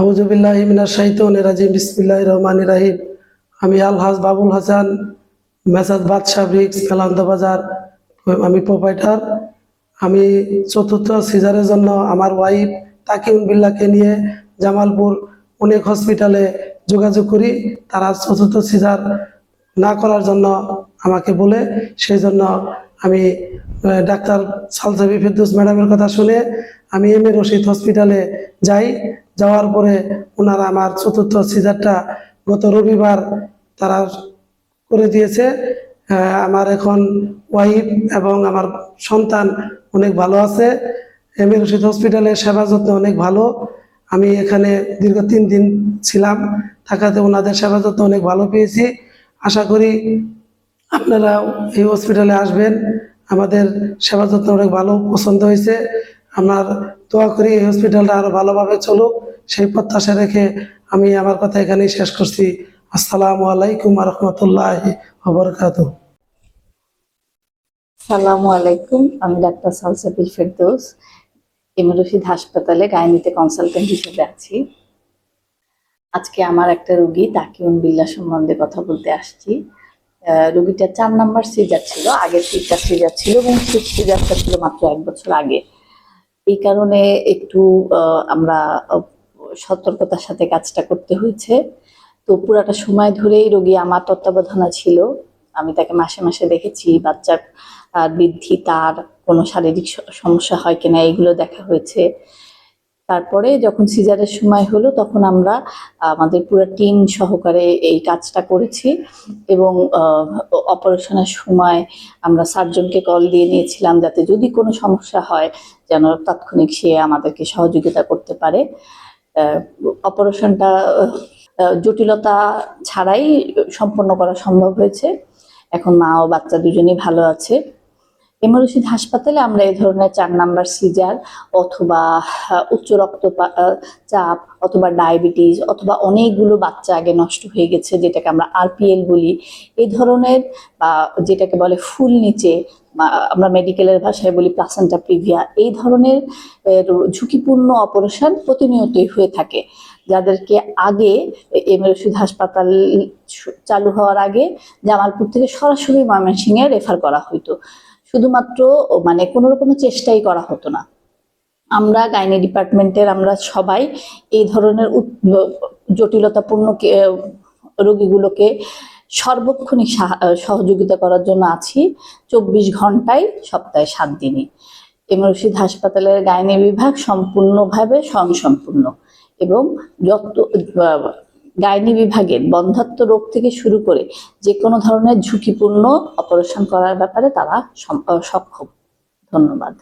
আউজুবিল্লাহ ইমিনার শাহিতন রাজিম বিসমিল্লাহ রহমান রাহিম। আমি আলহাজ বাবুল হাসান, মেসাজ বাদশাহ ব্রিক্স, মেলান্দ বাজার। আমি প্রোপাইটার। আমি চতুর্থ সিজারের জন্য আমার ওয়াইফ তাকিউন বিল্লাকে নিয়ে জামালপুর অনেক হসপিটালে যোগাযোগ করি। তারা চতুর্থ সিজার না করার জন্য আমাকে বলে, সেই জন্য আমি ডাক্তার সালসাবি ফেরদৌস ম্যাডামের কথা শুনে আমি এম এ রশিদ হসপিটালে যাই। যাওয়ার পরে ওনারা আমার চতুর্থ সিজারটা গত রবিবার তারা করে দিয়েছে। আমার এখন ওয়াইফ এবং আমার সন্তান অনেক ভালো আছে। এম এ রশিদ হসপিটালের সেবা যত্ন অনেক ভালো। আমি এখানে দীর্ঘ তিন দিন ছিলাম। থাকাতে ওনাদের সেবা যত্ন অনেক ভালো পেয়েছি। আশা করি আপনারা এই হসপিটালে আসবেন। আমাদের সেবা যত্ন অনেক ভালো, পছন্দ হয়েছে। আমার দোয়া করি এই হসপিটালটা আরও ভালোভাবে চলুক। সেই প্রত্যাশা রেখে আমি আমার কথা এখানেই শেষ করছি। আসসালামু আলাইকুম রহমতুল্লাহ বরকাত সালামু আলাইকুম, আমি ডাক্তার সালসাবিল ফেরদৌস এমরশিদ হাসপাতালে গাইনিতে কনসালটেন্ট হিসেবে আছি। আজকে আমার একটা রুগী তাকিউন বিল্লা সম্বন্ধে কথা বলতে আসছি। রুগীটার চার নাম্বার সিজার ছিল আগের তিনটা সিজার ছিল এবং শেষ সিজারটা ছিল মাত্র এক বছর আগে। এই কারণে একটু আমরা সতর্কতার সাথে কাজটা করতে হয়েছে। তো পুরাটা সময় ধরেই রোগী আমার তত্ত্বাবধানা ছিল। আমি তাকে মাসে মাসে দেখেছি বাচ্চার বৃদ্ধি, তার কোনো শারীরিক সমস্যা হয় কিনা, এগুলো দেখা হয়েছে। তারপরে যখন সিজারের সময় হলো, তখন আমরা আমাদের পুরো টিম সহকারে এই কাজটা করেছি এবং অপারেশনের সময় আমরা সার্জনকে কল দিয়ে নিয়েছিলাম যাতে যদি কোনো সমস্যা হয়, যেন তাৎক্ষণিক সে আমাদেরকে সহযোগিতা করতে পারে। অপারেশনটা জটিলতা ছাড়াই সম্পন্ন করা সম্ভব হয়েছে। এখন মা ও বাচ্চা দুজনেই ভালো আছে। এমরশিদ হাসপাতালে আমরা এই ধরনের চার নাম্বার সিজার অথবা উচ্চ রক্তপা- চাপ অথবা ডায়াবেটিস অথবা অনেকগুলো বাচ্চা আগে নষ্ট হয়ে গেছে, যেটাকে আমরা আরপিএল বলি। এই ধরনের বা যেটাকে বলে ফুল নিচে আমরা মেডিকেলের ভাষায় বলি প্লাসেন্টা প্রিভিয়া, এই ধরনের ঝুঁকিপূর্ণ অপারেশন প্রতিনিয়তই হয়ে থাকে। যাদেরকে আগে এম রশিদ হাসপাতাল চালু হওয়ার আগে জামালপুর থেকে সরাসরি ময়মনসিংহে রেফার করা হতো শুধুমাত্র মানে কোনো রকমের চেষ্টাই করা হতো না। আমরা গাইনি ডিপার্টমেন্টের, আমরা সবাই এই ধরনের জটিলতাপূর্ণ রোগীগুলোকে সর্বক্ষণিক সাহা- সহযোগিতা করার জন্য আছি। চব্বিশ ঘন্টায় সপ্তাহে সাত দিনই। এম রশিদ হাসপাতালের গাইনি বিভাগ সম্পূর্ণভাবে স্বয়ংসম্পূর্ণ এবং যত গাইনি বিভাগের বন্ধাত্ম রোগ থেকে শুরু করে যে কোনো ধরনের ঝুঁকিপূর্ণ অপারেশন করার ব্যাপারে তারা সক্ষম। ধন্যবাদ।